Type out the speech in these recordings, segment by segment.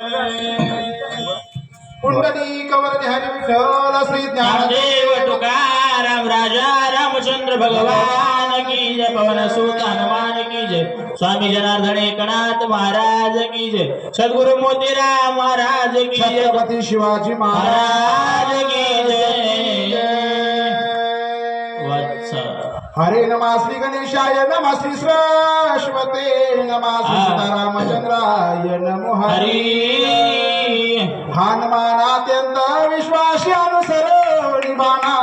हरी विठ्ठल श्री ज्ञानदेव तुकाराम राजा रामचंद्र भगवान की जय पवन सुत हनुमान की जय स्वामी जनार्दन एकनाथ महाराज की जय सद्गुरु मोतीराम महाराज की जय छत्रपती शिवाजी महाराज की जय. हरे नमा श्री गणेशाय नम श्री सरस्वते नमा श्री. सीतारामचंद्राय नमो हरी हनुमानात्यंत विश्वासी अनुसरणी बाणा.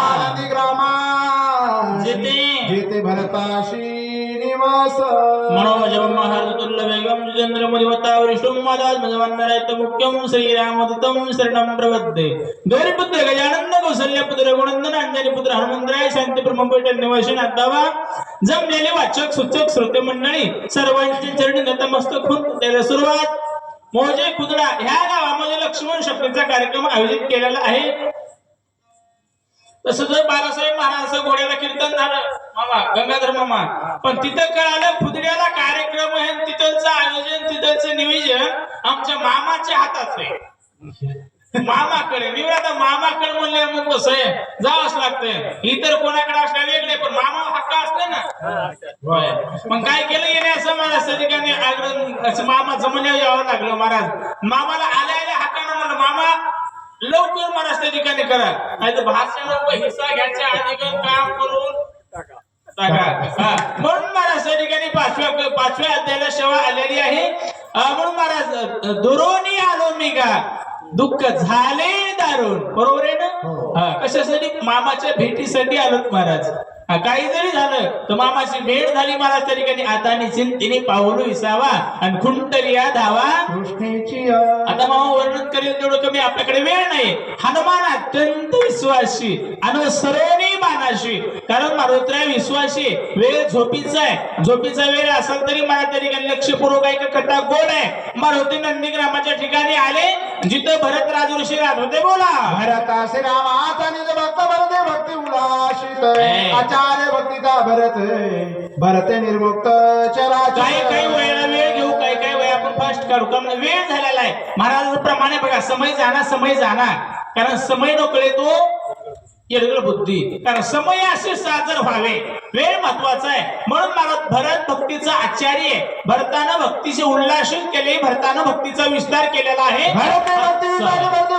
आनंदी ग्रामा जिते. जिते भरताशी निवास मनोजवं महर्तुल्य वेगं जितेन्द्र मुदिमत्ता वरिष्ठं मादाज गौरीपुत्र गजानंद पुत्र गुणंदन अंजनी पुत्र हनुमंतराय शांती निवासी जमलेले वाचक सूचक श्रोते मंडळी सर्वांची चरणी नतमस्तक होऊन त्याला सुरुवात. मोजे खुदडा ह्या गावामध्ये लक्ष्मण शक्तीचा कार्यक्रम आयोजित केलेला आहे. तसं जर बाळासाहेब महाराजांचं घोड्याला कीर्तन झालं. मामा गंगाधर मामा पण तिथं कळालं फुदड्याला कार्यक्रम आहे तिथंच तिथलचं आयोजन तिथलचं नियोजन आमच्या मामाच्या हातात आहे. मामाकडे मी आता मामाकडे म्हणले मग कसं आहे? जावंच लागतंय. इतर कोणाकडे असला वेगळे पण मामा हक्क असते ना. मग काय केलं येणे असं महाराज त्या ठिकाणी आग्रह असं मामा जमण्यावर यावं लागलं महाराज. मामाला आल्या आल्या हक्कानं म्हणलं मामा लवकर महाराज त्या ठिकाणी करा. नाही तर भाषण हिस्सा घ्यायच्या अधिक काम करून. म्हणून महाराज त्या ठिकाणी पाचव्या पाचव्या अध्यायाला सेवा आलेली आहे. म्हणून महाराज दुरोनी आलो मी का? दुःख झाले दारुण. बरोबर आहे ना? हा, कशासाठी? मामाच्या भेटीसाठी आलोत महाराज. काही जरी झालं तर मामाची भेट झाली महाराज त्या ठिकाणी आता चिंतीने पाऊल विसावा आणि खुंटरिया धावा. आता मामा वर्णन करेल तेवढं कमी आपल्याकडे वेळ नाही. हनुमान अत्यंत विश्वासी अनुसरणी मानाशी कारण मारुत्र्या विश्वासी वेळ झोपीचा आहे. झोपीचा वेळ असेल तरी मला ठिकाणी लक्षपूर्वक आहे का कथा गोड आहे. मारुती नंदीग्रामाच्या ठिकाणी आले जिथं भरत राजऋषी राहत होते बोला. भरता श्रीरामाचा निज भक्त भरते भक्ती उल्लासित हे. आचार्य भक्तीचा भरत भरते निर्मुक्त चराचर. काही काही वेळेला वेळ घेऊ काही काही वेळ आपण फास्ट काढू. कारण वेळ झालेला आहे. महाराजांप्रमाणे बघा समय जाणार समय जाणार कारण समय नोकळे तो. येडगळ बुद्धी. कारण समय असे सादर व्हावे. वेळ महत्त्वाचा आहे. म्हणून मला भरत भक्तीचा आचार्य आहे. भरतानं भक्तीचे उल्लासित केले. भरतानं भक्तीचा विस्तार केलेला आहे. भरते भरते भरते भरते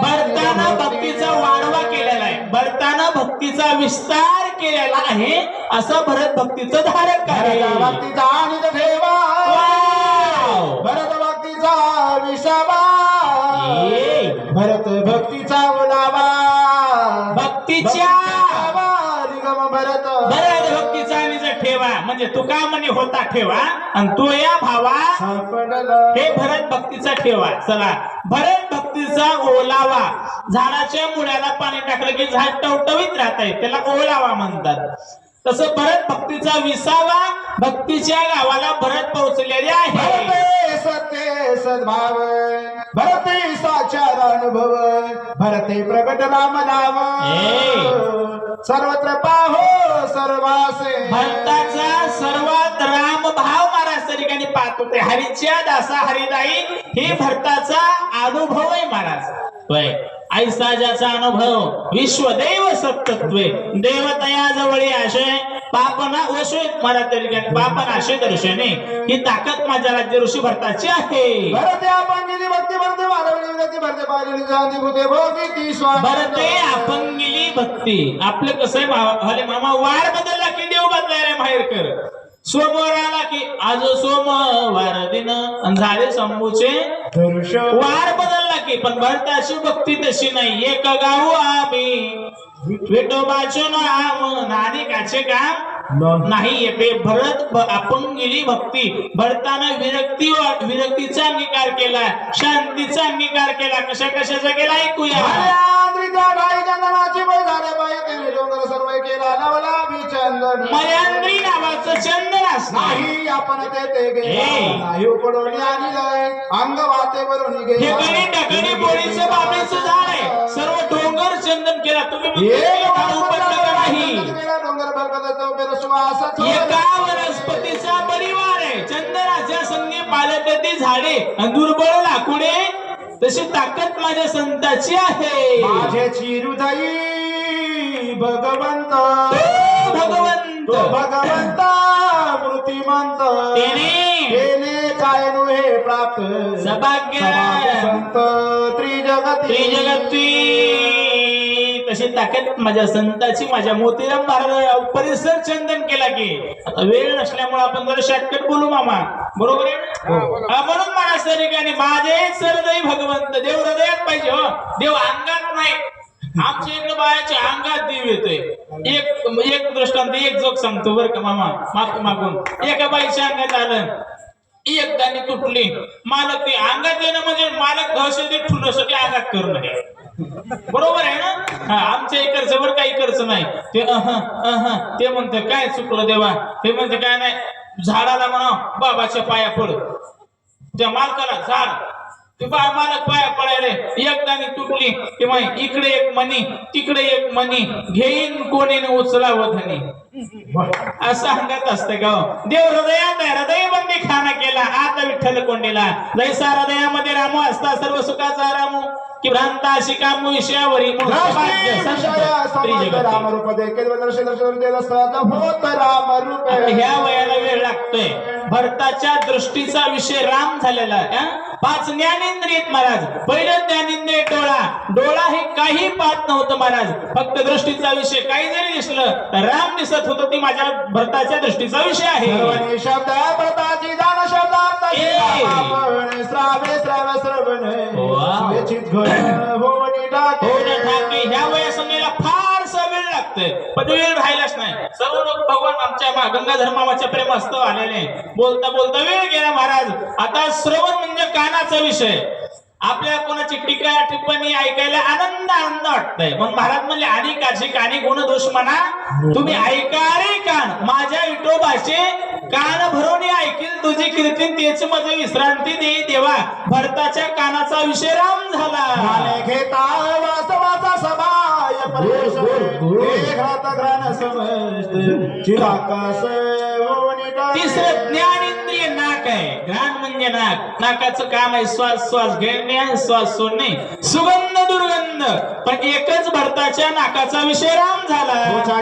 भरतानं भक्तीचा वाढवा केलेला आहे. भरतानं भक्तीचा विस्तार केलेला आहे. असं भरत भक्तीचं धारक आहे. भरत भक्तीचा निज ठेवा! भरत भक्तीचा विसावा. भरत भक्तीच्या भक्तीचा ठेवा म्हणजे तुका म्हणे होता ठेवा आणि तो या भावा हे भरत भक्तीचा ठेवा. चला भरत भक्तीचा ओलावा. झाडाच्या मुळ्याला पाणी टाकलं की झाड टवटवीत राहत आहे त्याला ओलावा म्हणतात. तसं भरत भक्तीचा विसावा भक्तीच्या गावाला भरत पोहोचलेले आहे. भरते सद्भाव. भरते अनुभव. भरते प्रगट राम ए. सर्वत्र पाहो सर्वासे. भक्ताचा सर्वात राम भाव महाराज त्या ठिकाणी पाहतो. ते हरीच्या दासा हरिदाई हे भरताचा अनुभव आहे महाराज. ऐसा ज्याचा अनुभव विश्वदेव सप्तत्वे. देवतया जवळी आशय पापना वशे महाराज त्या ठिकाणी पापनाशे दर्शने ही ताकद माझ्या राज्य ऋषी भरताची आहे. भरते आपण गेली भक्ती भरते वाढवली विनंती भरते पाहिली जाती भूते भोगी ती भरते अपंगिली भक्ती. आपलं कसं आहे अरे मामा वार बदलला की देव बदलायला माहेरकर. सोमवार आला की आज सोमवार दिन. झाले शंभूचे. वार बदलला की पण भरताची भक्ती तशी नाही. एक गाऊ आम्ही. विठोबाचं नाम नानिकाचे काम नाही येते भरत भ- अपंगिरी भक्ती. भरताना विरक्ती विरक्तीचा अंगीकार केला शांतीचा अंगीकार केला. कशा कशाचा केला. ऐकूया मयांद्री नावाचं नाही आपण ते गेला. नाही. उपडून आणि अंग वाते वरून हे गेला गणी डगणी बोळीचं बाबळीचं झाड आहे. सर्व केला तुम्ही का नाही. एका वनस्पतीचा परिवार आहे? चंदनाचा पालक ती झाडे दुर्बळ लाकुडे तशी ताकद माझ्या संताची आहे. माझे चिरुदयी भगवंत. भगवंत. भगवंत मूर्तिमंत. तेने. काय नुहे प्राप्त. सभाग्य. सभाग्य संत त्रिजगती. त्रिजगती. तशी ताकद माझ्या संताची माझ्या मोतीराम महाराज परिसर चंदन केला की आता वेळ नसल्यामुळे आपण जरा शॉर्टकट बोलू मामा. बरोबर आहे? हा, म्हणून मला सैनिकाने माझे सरदई भगवंत देव हृदयात पाहिजे हो. देव अंगात नाही. आमच्या इकडे बायाच्या अंगात देव येतोय. एक एक दृष्टांत एक जोक सांगतो बरं का मामा. माफ मागून. एका बाईच्या अंगात आलं. एक दाणी तुटली. मालक ते अंगात येणं म्हणजे मालक दहशती ठुलसाठी अंगात करू नये. बरोबर आहे ना? हा आमच्या इकडचं बरं काही इकडचं नाही. ते अह अह ते म्हणते काय चुकलं देवा? ते म्हणते काय नाही झाडाला म्हणा बाबाच्या पाया पड. त्या मालकाला झाड ते बा मालक पाया पडायले एकटाणी तुटली किंवा इकडे एक मनी तिकडे एक मनी घेईन कोणी उचलावं धनी. असं अंगात असतं गाव देव हृदयात आहे हृदय बंदी खाना केला आता विठ्ठल कोंडीला. जैसा हृदयामध्ये रामू असता सर्व सुखाचा रामू. की भ्रांता अशी कामू विषयावरी ह्या वयाला वेळ लागतोय. भरताच्या दृष्टीचा विषय राम झालेला हं? पाच ज्ञानेंद्रिय आहेत महाराज. पहिलं ज्ञानेंद्रिय डोळा. डोळा हे काही पाहत नव्हतं महाराज. फक्त दृष्टीचा विषय काही जरी दिसलं तर राम दिसत होतं ती माझ्या भरताच्या दृष्टीचा विषय आहे. शब्द शब्दार्थ ए. आपण श्रावे श्रवण. ह्या वयासमेला फारसा वेळ लागतोय. पण वेळ राहिलाच नाही. सर्व लोक भगवान आमच्या गंगाधर मामाच्या प्रेमास्तव आलेले बोलता बोलता वेळ गेला महाराज. आता श्रवण म्हणजे कानाचा विषय. आपल्या कोणाची टीका टिप्पणी ऐकायला आनंद आनंद वाटतंय. मग महाराज म्हणले आणि काची कानी गुण दोष म्हणा तुम्ही ऐका रे कान. माझ्या विठोबाचे कान भरून ऐकील तुझी कीर्ती तेच माझे विश्रांती दे देवा. भरताच्या कानाचा विषय राम झाला. घेता वासवाचा समाय तिसरं ज्ञान आहे घ्राण म्हणजे नाक. नाकाचं काम आहे श्वास श्वास घेणे आणि श्वास सोडणे. सुगंध दुर्गंध. पण एकच भरताच्या नाकाचा विषय राम झाला. त्वचा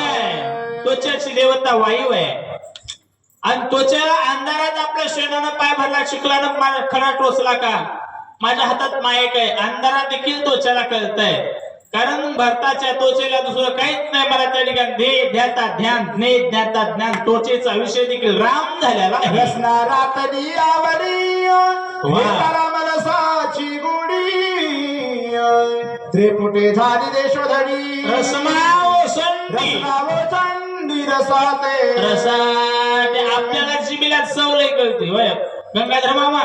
आहे. त्वचाची देवता वायू आहे. आणि त्वचेला अंधारात आपल्या शेणानं पाय भरला मा- खडा टोचला का? माझ्या हातात मायक आहे. अंधारात देखील त्वचेला कळतंय. कारण भरताच्या त्वचेला दुसरं काहीच नाही. मला त्या ठिकाणी ध्याता ध्यान ज्ञे ध्याता ज्ञान. त्वचेचा विषय देखील राम झालेला दियावरी वा. रसाची गुडी त्रिपुटे झाली देशोधडी. रसमाव संधी. रसनावो चंडी रसाते. रसा ते आपल्याला जिबीला चवलंय कळते वय गंगाधर मामा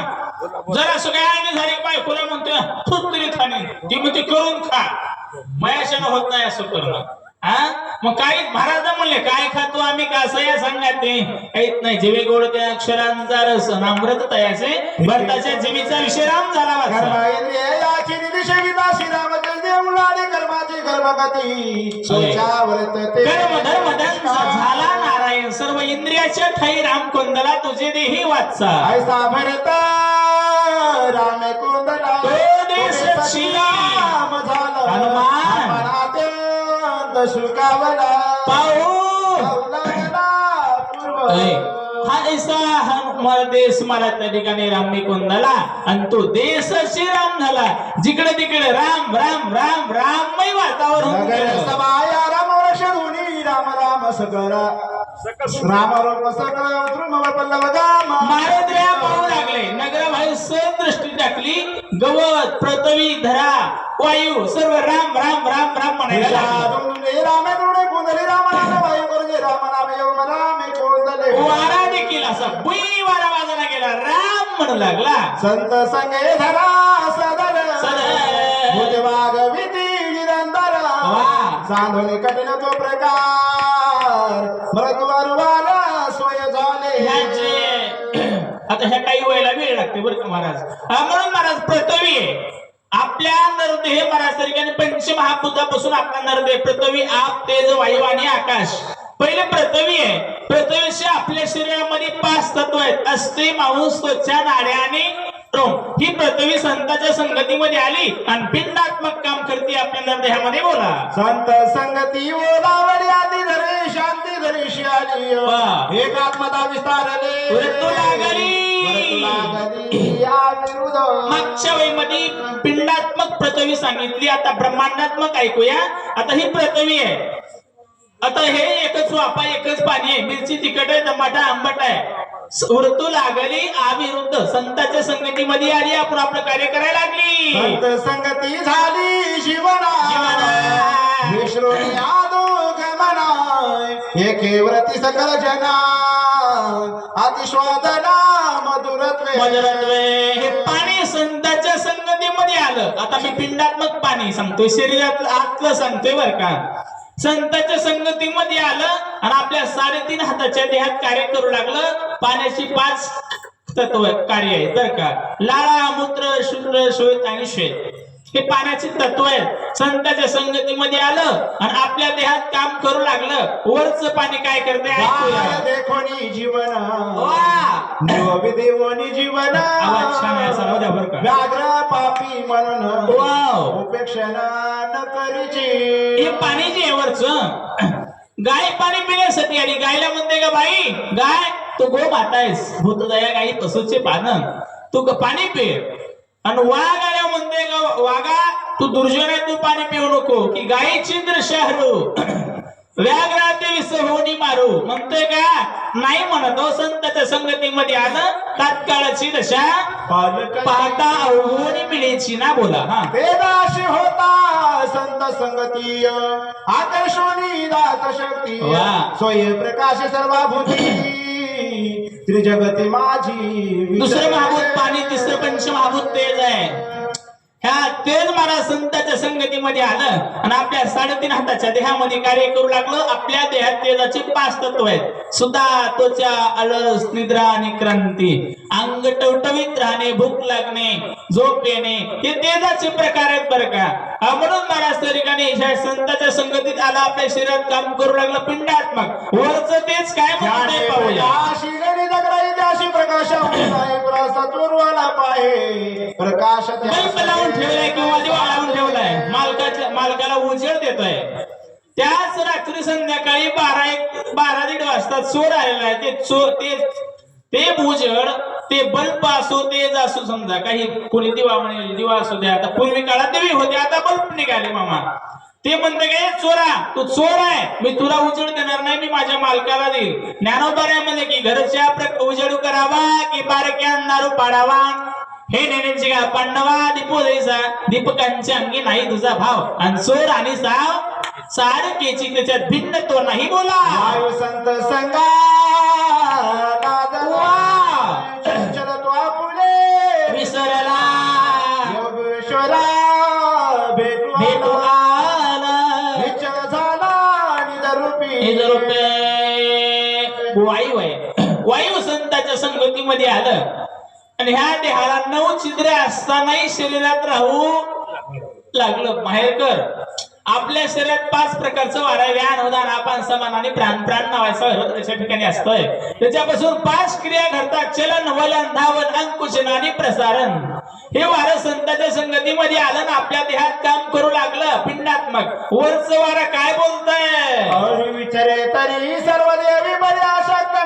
जरा आणि झाली पाय खुला म्हणतोय? खूप तरी खाणे ती म्हणते करून खा. मयाशानं होत नाही असं करणं. हा? मग काही महाराज म्हणले काय खातो आम्ही? कसं या सांगा ते काहीच नाही. जिवे गोड त्या अक्षरांचा रस नामृत तयाचे. भरताच्या जिवीचा विषय राम झाला कर्म धर्म झाला नारायण. सर्व इंद्रियाच्या ठाई राम कोंदला तुझे देही वाचा. ऐसा भरत राम कोंदला. तो झालं हनुमान. हा ऐसा हनुमान देश मला त्या ठिकाणी रामी कोंदाला आणि तो देश श्रीराम झाला. जिकडे तिकडे राम राम राम राममय वातावरण राम राम राम राम राम सकरा ध्रुव पल्लव गाम महाराज पाहू लागले. नगर भाई दृष्टी टाकली. गवत पृथ्वी धरा वायू सर्व राम राम राम राम म्हणायला वारा देखील असा बुई वारा वाजायला गेला. राम म्हणू लागला. संत संगे धरा सदर सदर. भुजवाग विधी निरंतर वा. चांदोली कठीण तो प्रकार. भगवान वाला सोय झाले. ह्याचे आता ह्या काही वेळेला वेळ लागते बरं का महाराज. म्हणून महाराज पृथ्वी आहे. आपल्या नरदेह महाराज पंचमहाभूतापासून आपला नरदेह पृथ्वी आप तेज वायू आणि आकाश. पहिले पृथ्वी आहे. पृथ्वीशी आपल्या शरीरामध्ये पाच तत्व आहेत. अस्थि मांस त्वचा नाड्या आणि रोम ही पृथ्वी संतांच्या संगतीमध्ये आली आणि पिंडात्मक काम करते आपल्या नरदेहामध्ये बोला. संत संगती ओलावडी आधी धरे शांती धरी शियाली वा. एकात्मता विस्तारले. मागच्या वेळीमध्ये पिंडात्मक पृथ्वी सांगितली. आता ब्रह्मांडात्मक ऐकूया. आता ही पृथ्वी आहे. आता हे एकच वापा एकच पाणी आहे. मिरची तिखट आहे टमाटा आंबट आहे. ऋतू लागली अविरुद्ध संतांच्या संगतीमध्ये आली आपण आपलं कार्य करायला लागली. संत संगती झाली जीवना. विश्रुणी आदो गमना एके व्रती सकल जना अतिश्वादना मधुरत्वे. मधुरत्वे. हे पाणी संतांच्या संगतीमध्ये आलं. आता मी पिंडात्मक पाणी सांगतोय शरीरातलं आतलं सांगतोय बर का. संतांच्या संगतीमध्ये आलं आणि आपल्या साडेतीन हाताच्या देहात कार्य करू लागलं. पाण्याची पाच तत्व कार्य आहे बर का? लाळा मूत्र शुद्र श्वेत आणि श्वेत. हे पाण्याचे तत्व आहेत. संतांच्या संगतीमध्ये आलं आणि आपल्या देहात काम करू लागलं. वरचं पाणी काय करते देखोनी जीवन देवोनी जीवन आवाज छान आहे, असा होता बरं का? व्याघ्र पापी वाव! उपेक्षणा न करीची. हे पाणी जे आहे वरचं गाय पाणी पिण्यासाठी आली गायला म्हणते का बाई? गाय तू गो माता आहेस भूतदया गाई पशुचे पानं. तू पाणी पे. आणि वाघ आल्या म्हणते वाघा तू दुर्जन तू पाणी पिऊ नको की गायीची दृश्य हरू व्याघ्राते विसहोनी मारू. म्हणतोय का? नाही म्हणत हो संतांच्या संगतीमध्ये आलं. तात्काळाची दशा. पाहता अवघोनी मिळेची ना बोला हा. वेदाशी होता संत संगती आकर्षणी दात शक्ती. स्वय प्रकाश सर्वाभूती त्रिजगती माझी दुसरं महाभूत पाणी तिसरं पंचमहाभूत तेज आहे. ह्या तेज महाराज संतांच्या संगतीमध्ये आलं आणि आपल्या साडेतीन हाताच्या देहामध्ये कार्य करू लागलं. आपल्या देहात तेजाचे पाच तत्व आहेत. सुद्धा त्वचा अलस निद्रा आणि क्रांती. अंग टवटवीत राहणे भूक लागणे झोप येणे हे तेजाचे प्रकार आहेत बरं का. म्हणून महाराज त्या ठिकाणी संतांच्या संगतीत आला. आपल्या शरीरात काम करू लागलं पिंडात्मक. वरचं तेच काय म्हणते पाहूया त्याशी प्रकाश चोरवाला पाहे. प्रकाश बल्ब लावून ठेवलाय किंवा दिवा लावून ठेवलाय. मालकाच्या मालकाला उजेड देतोय. त्याच रात्री संध्याकाळी बारा एक बारा दीड वाजता चोर आलेला आहे. ते चोर ते ते उजेड ते बल्ब असो तेज असो समजा काही कोणी दिवा म्हणेल दिवा असू द्या. आता पूर्वी काळात दिवे होते. आता बल्ब निघाले मामा. ते म्हणते काय चोरा तू चोर आहे. मी तुला उजेड देणार नाही मी माझ्या मालकाला देईल ज्ञानोबऱ्यामध्ये की घरच्या उजेड करावा की बारक्या दारू पाडावा? हे नेण्याचे का पांडवा दीपो द्यायचा दीपकांच्या अंगी नाही तुझा भाव. आणि चोर आणि साव सारखेची त्याच्यात भिन्न तो नाही बोला. संत संगा विसरला. योगेश्वरा वायू आहे. वायू संतांच्या संगतीमध्ये आलं. आणि ह्या देहाला नऊ छिद्रे असतानाही शरीरात राहू लागलं. माहेरकर आपल्या शरीरात पाच प्रकारचं वारा आहे. व्यान उदान आपण समान आणि प्राण. प्राण नावाचा त्याच्या ठिकाणी असतोय. त्याच्यापासून पाच क्रिया घडतात. चलन वलन धावन अंकुशन आणि प्रसारण. हे वारं संतांच्या संगतीमध्ये आलं ना आपल्या देहात काम करू लागलं. पिंडात्मक. वरचं वारा काय बोलतंय? विचारे तरी सर्व देवी अशक्त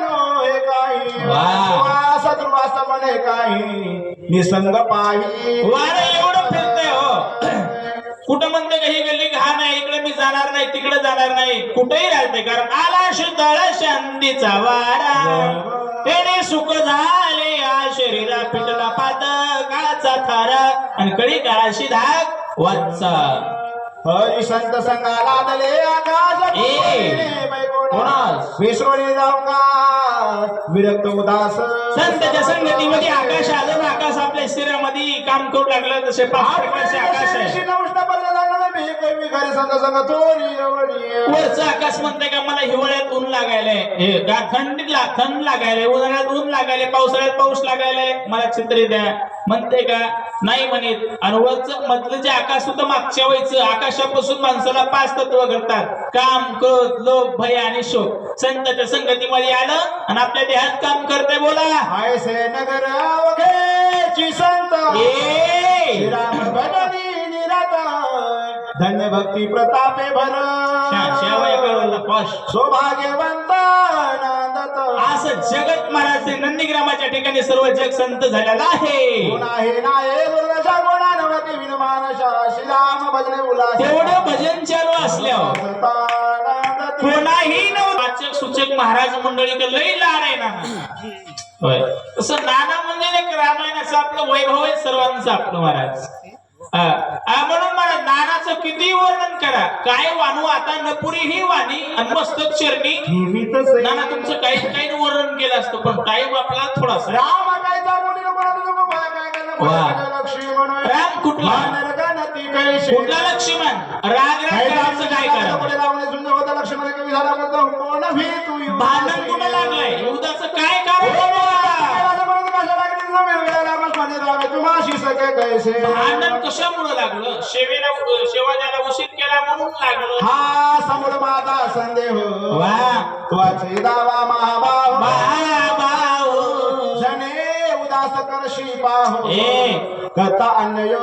हे काही. काही. निसंग पाही. वारं एवढं फिरतंय हो. कुठं म्हणते का ही गल्ली? घाण आहे इकडे मी जाणार नाही तिकडे जाणार नाही. कुठेही राहते कारण आला शीतळ शांतीचा वारा. त्याने सुख झाले या शरीरा पिटला पातकाचा थारा. आणि कळी काळाशी धाक वाचा. हरी संत संगाला दले आकाश? विसरोनी जाऊ का? विरक्त उदास. संतांच्या संगतीमध्ये आकाश आलं ना आकाश आपल्या शरीरामध्ये काम करू लागलं तसे प्रकारचे आकाश आहे. संग वरचं आकाश म्हणते का मला हिवाळ्यात ऊन लागायलंय. हे का थंडीत ला थंड लागायलंय. उन्हाळ्यात ऊन लागायलंय पावसाळ्यात पाऊस लागायलाय. मला छत्री द्या. म्हणते का नाही म्हणेत. आणि वरचं मधलं जे आकाश होतं मागच्या वयचं आकाशापासून माणसाला पाच तत्व घडतात. काम क्रोध लोभ भय आणि शोक. संतांच्या संगतीमध्ये आलं आणि आपल्या देहात काम करते बोला. ऐसे नगर संत. श्रीराम भजनी निरत धन्य भक्ती प्रतापे भर. सौभाग्यवंत नांदत असं जगत महाराज नंदीग्रामाच्या ठिकाणी सर्व जग संत झालेला आहे. तेवढं भजन चालू असल्यावर. कोणाही न वाचक सूचक महाराज मंडळी लई लाड आहे ना होय. तसं नाना म्हणजे एक रामायणाचं आपलं वैभव आहे सर्वांचं आपलं महाराज. म्हणून मला नानाचं किती वर्णन करा. काय वाणू आता नपुरी ही वाणी आणि मस्तक चरणी. नाना तुमचं काही काही वर्णन केलं असतं पण टाइम आपला थोडासा. राम राम कुठला? लक्ष्मण? राग राग करायचं काय करा? लक्ष्मण भांडण कुठं लागलंय? युद्धाचं काय कारण? बाबा? भांडण कशामुळे लागलं सेवेला सेवा द्यायला उशीर केला म्हणून लागलं हा समोर माझा संदेह वा. त्वाचे दावा महाबाहो बाबाओ. जने उदास करशी पाहो. कथा अन्य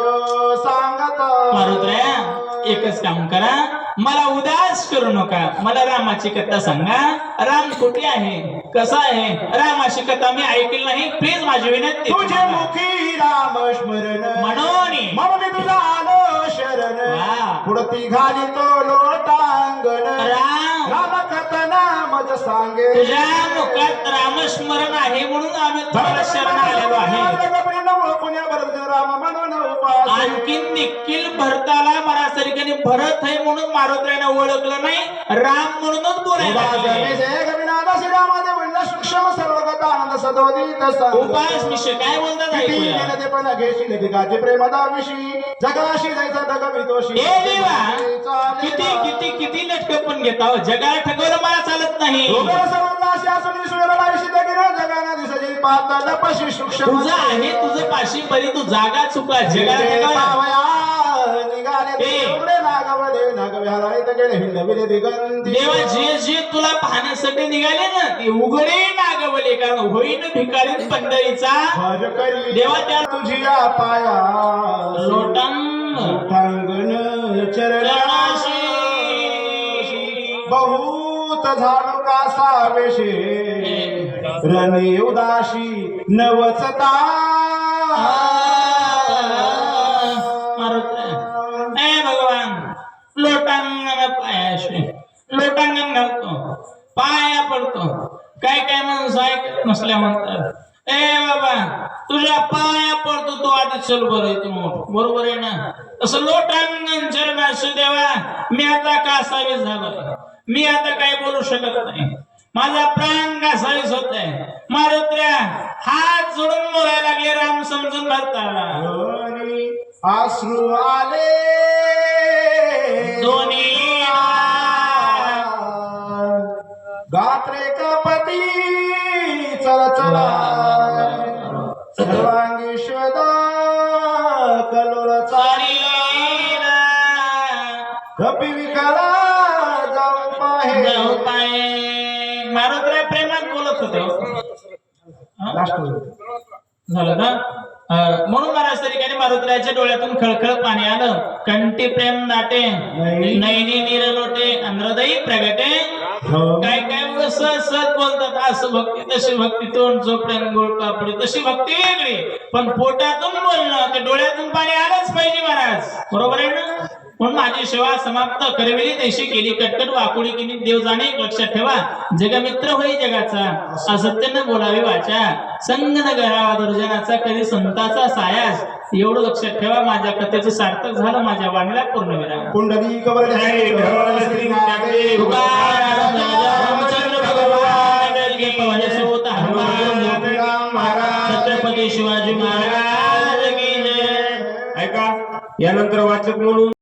सांगत मारुद्र्या एकच काम करा. मला उदास करू नका. मला रामाची कथा सांगा. राम कुठे आहे? कसा आहे? रामाची कथा मी ऐकली नाही. प्लीज माझी विनंती तुझे तुम्हाला. मुखी राम स्मरण. म्हणून तुझा आलो शरण. पुढती घाली तो लोटांगण. राम. कथना मज सांगे. तुझ्या मुखात रामस्मरण आहे म्हणून आम्ही तुम्हाला शरण आलेलो आहे. आणखीन निखिल भरताला महाराजसारख्याने भरत आहे म्हणून मारुद्र्यानं ओळखलं नाही. राम म्हणूनच बोलायला. सूक्ष्म सर्वगत आनंद सदोदित. उपास विषय काय बोलतात घेशील जगाशी जायचा ए देवा किती किती किती लटक पण घेता. जगाला ठगवलं मला चालत नाही. तुझं आहे तुझं पाशी परी तू जागा चुका. देवा जे जे तुला पाहण्यासाठी निघाले ना ते उघडे नागवले. कारण होईन भिकारी पंढरीचा. देवा त्या तुझी या पाया. लोटंग लोटांगण चरणाशी बहुत झालो का सावेशे। रणे उदाशी नवचता भगवान लोटांगण पायाशी लोटांगण घालतो पाया पडतो. काय काय माणूस ऐकत नसल्या म्हणतात ए बाबा तुझ्या पाया पडतो तू आधी चल बरं तू मोठ. बरोबर आहे ना? असं लोटांगण चरणाशी देवा मी आता कासावीस झालोय मी आता काही बोलू शकत नाही. माझा प्राण घासावीस होत आहे मारुत्र्या हात जोडून बोलायला लागले राम समजून भरता हो, आश्रू आले. झालं अं, म्हणून महाराज तरी मारुत्र्याच्या डोळ्यातून खळखळ पाणी आलं. कंठी प्रेम नाटे नैनी. नीर लोटे अंध्रदयी प्रगटे. हो. काय काय सहज बोलतात असं भक्ती तशी भक्ती तोंड चोपड्यान गोळ कापडी तशी भक्ती वेगळी. पण पोटातून बोलणं ते डोळ्यातून पाणी आलंच पाहिजे महाराज. बरोबर आहे ना? पण माझी सेवा समाप्त करविली तशी केली. कटकट वाकुडी केली देव जाणे लक्षात ठेवा. जगमित्र होई जगाचा. असत्यानं बोलावी वाचा. संग न दुर्जनाचा कधी संताचा सायास. एवढं लक्षात ठेवा माझ्या कथेचं सार्थक झालं माझ्या वाणीला पूर्ण विराम कुंडली कबर छत्रपती शिवाजी महाराज ऐका यानंतर वाचक म्हणून